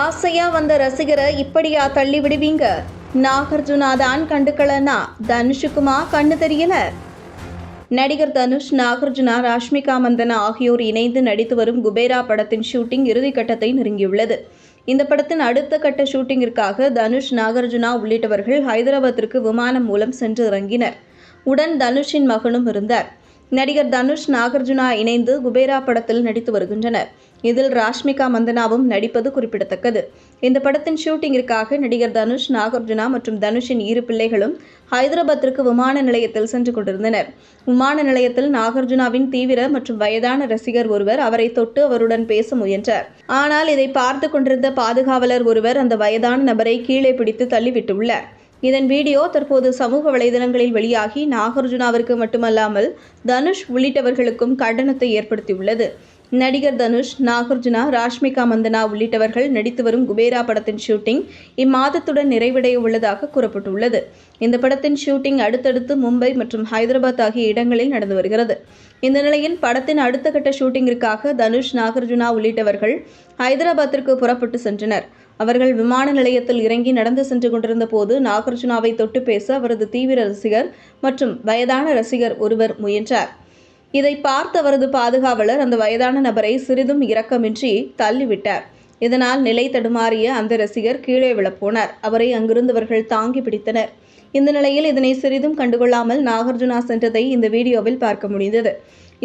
ஆசையா வந்த ரசிகரை இப்படியா தள்ளி விடுவீங்க? நாகார்ஜுனா தான் கண்டுக்கலன்னா தனுஷுக்குமா கண்ணு தெரியல நடிகர் தனுஷ் நாகார்ஜுனா ராஷ்மிகா மந்தனா ஆகியோர் இணைந்து நடித்து வரும் குபேரா படத்தின் ஷூட்டிங் இறுதிக்கட்டத்தை நெருங்கியுள்ளது. இந்த படத்தின் அடுத்த கட்ட ஷூட்டிங்கிற்காக தனுஷ் நாகார்ஜுனா உள்ளிட்டவர்கள் ஹைதராபாத்திற்கு விமானம் மூலம் சென்று இறங்கினர் உடன் தனுஷின் மகனும் இருந்தார். நடிகர் தனுஷ் நாகார்ஜுனா இணைந்து குபேரா படத்தில் நடித்து வருகின்றனர். இதில் ராஷ்மிகா மந்தனாவும் நடிப்பது குறிப்பிடத்தக்கது. இந்த படத்தின் ஷூட்டிங்கிற்காக நடிகர் தனுஷ் நாகார்ஜுனா மற்றும் தனுஷின் இரு பிள்ளைகளும் ஹைதராபாத்திற்கு விமான நிலையத்தில் சென்று கொண்டிருந்தனர். விமான நிலையத்தில் நாகார்ஜுனாவின் தீவிர மற்றும் வயதான ரசிகர் ஒருவர் அவரை தொட்டு அவருடன் பேச முயன்றார். ஆனால் இதை பார்த்து கொண்டிருந்த பாதுகாவலர் ஒருவர் அந்த வயதான நபரை கீழே பிடித்து தள்ளிவிட்டுள்ளார் இதன் வீடியோ தற்போது சமூக வலைதளங்களில் வெளியாகி நாகார்ஜுனாவிற்கு மட்டுமல்லாமல் தனுஷ் உள்ளிட்டவர்களுக்கும் கண்டனத்தை ஏற்படுத்தியுள்ளது. நடிகர் தனுஷ் நாகார்ஜுனா ராஷ்மிகா மந்தனா உள்ளிட்டவர்கள் நடித்து வரும் குபேரா படத்தின் ஷூட்டிங் இம்மாதத்துடன் நிறைவடைய உள்ளதாக கூறப்பட்டுள்ளது. இந்த படத்தின் ஷூட்டிங் அடுத்தடுத்து மும்பை மற்றும் ஹைதராபாத் ஆகிய இடங்களில் நடந்து வருகிறது. இந்த நிலையில் படத்தின் அடுத்த கட்ட ஷூட்டிங்கிற்காக தனுஷ் நாகார்ஜுனா உள்ளிட்டவர்கள் ஹைதராபாத்திற்கு புறப்பட்டு சென்றனர். அவர்கள் விமான நிலையத்தில் இறங்கி நடந்து சென்று கொண்டிருந்த போது நாகார்ஜுனாவை தொட்டு பேச அவரது தீவிர ரசிகர் மற்றும் வயதான ரசிகர் ஒருவர் முயன்றார். இதை பார்த்த அவரது பாதுகாவலர் அந்த வயதான நபரை சிறிதும் இரக்கமின்றி தள்ளிவிட்டார். இதனால் நிலை தடுமாறிய அந்த ரசிகர் கீழே விழப்போனார். அவரை அங்கிருந்தவர்கள் தாங்கி பிடித்தனர். இந்த நிலையில் இதனை சிறிதும் கண்டுகொள்ளாமல் நாகார்ஜுனா சென்றதை இந்த வீடியோவில் பார்க்க முடிந்தது.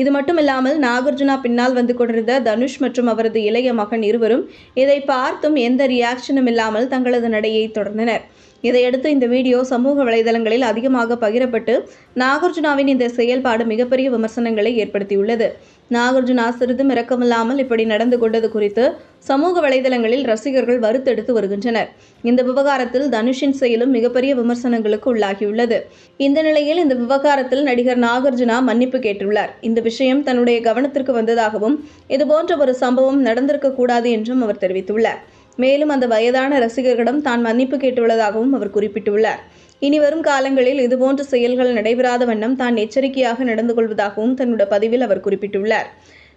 இது மட்டுமில்லாமல் நாகார்ஜுனா பின்னால் வந்து கொண்டிருந்த தனுஷ் மற்றும் அவரது இளைய மகன் இருவரும் இதை பார்த்தும் எந்த ரியாக்ஷனும் இல்லாமல் தங்களது நடையை தொடர்ந்தனர். இதையடுத்து இந்த வீடியோ சமூக வலைதளங்களில் அதிகமாக பகிரப்பட்டு நாகார்ஜுனாவின் இந்த செயல்பாடு மிகப்பெரிய விமர்சனங்களை ஏற்படுத்தியுள்ளது. நாகார்ஜுனா சிறிதும் இரக்கமில்லாமல் இப்படி நடந்து கொண்டது குறித்து சமூக வலைதளங்களில் ரசிகர்கள் வருத்தெடுத்து வருகின்றனர். இந்த விவகாரத்தில் தனுஷின் செயலும் மிகப்பெரிய விமர்சனங்களுக்கு உள்ளாகியுள்ளது. இந்த நிலையில் இந்த விவகாரத்தில் நடிகர் நாகார்ஜுனா மன்னிப்பு கேட்டுள்ளார். இந்த விஷயம் தன்னுடைய கவனத்திற்கு வந்ததாகவும் இதுபோன்ற ஒரு சம்பவம் நடந்திருக்க கூடாது என்றும் அவர் தெரிவித்துள்ளார். மேலும் அந்த வயதான ரசிகர்களிடம் தான் மன்னிப்பு கேட்டுள்ளதாகவும் அவர் குறிப்பிட்டுள்ளார். இனி வரும் காலங்களில் இதுபோன்ற செயல்கள் நடைபெறாத வண்ணம் தான் எச்சரிக்கையாக நடந்து கொள்வதாகவும் தன்னுடைய பதிவில் அவர் குறிப்பிட்டுள்ளார்.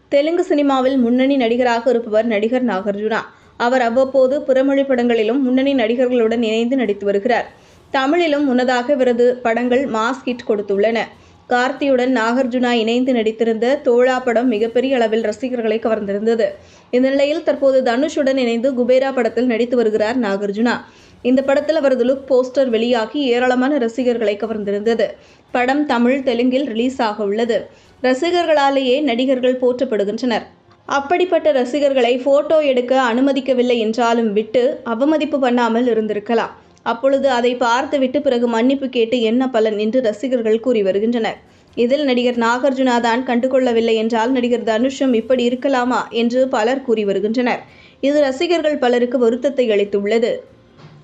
தெலுங்கு சினிமாவில் முன்னணி நடிகராக இருப்பவர் நடிகர் நாகார்ஜுனா. அவர் அவ்வப்போது புறமொழி படங்களிலும் முன்னணி நடிகர்களுடன் இணைந்து நடித்து வருகிறார். தமிழிலும் முன்னதாக இவரது படங்கள் மாஸ் ஹிட் கொடுத்துள்ளன. கார்த்தியுடன் நாகார்ஜுனா இணைந்து நடித்திருந்த தோழா படம் மிகப்பெரிய அளவில் ரசிகர்களை கவர்ந்திருந்தது. இந்த நிலையில் தற்போது தனுஷுடன் இணைந்து குபேரா படத்தில் நடித்து வருகிறார் நாகார்ஜுனா. இந்த படத்தில் அவரது லுக் போஸ்டர் வெளியாகி ஏராளமான ரசிகர்களை கவர்ந்திருந்தது. படம் தமிழ் தெலுங்கில் ரிலீஸ் ஆக உள்ளது. ரசிகர்களாலேயே நடிகர்கள் போற்றப்படுகின்றனர். அப்படிப்பட்ட ரசிகர்களை போட்டோ எடுக்க அனுமதிக்கவில்லை என்றாலும் விட்டு அவமதிப்பு பண்ணாமல் இருந்திருக்கலாம். அப்பொழுது அதை பார்த்துவிட்டு பிறகு மன்னிப்பு கேட்டு என்ன பலன் என்று ரசிகர்கள் கூறி வருகின்றனர். இதில் நடிகர் நாகார்ஜுனா தான் கண்டுகொள்ளவில்லை என்றால் நடிகர் தனுஷும் இப்படி இருக்கலாமா என்று பலர் கூறி வருகின்றனர். இது ரசிகர்கள் பலருக்கு வருத்தத்தை அளித்துள்ளது.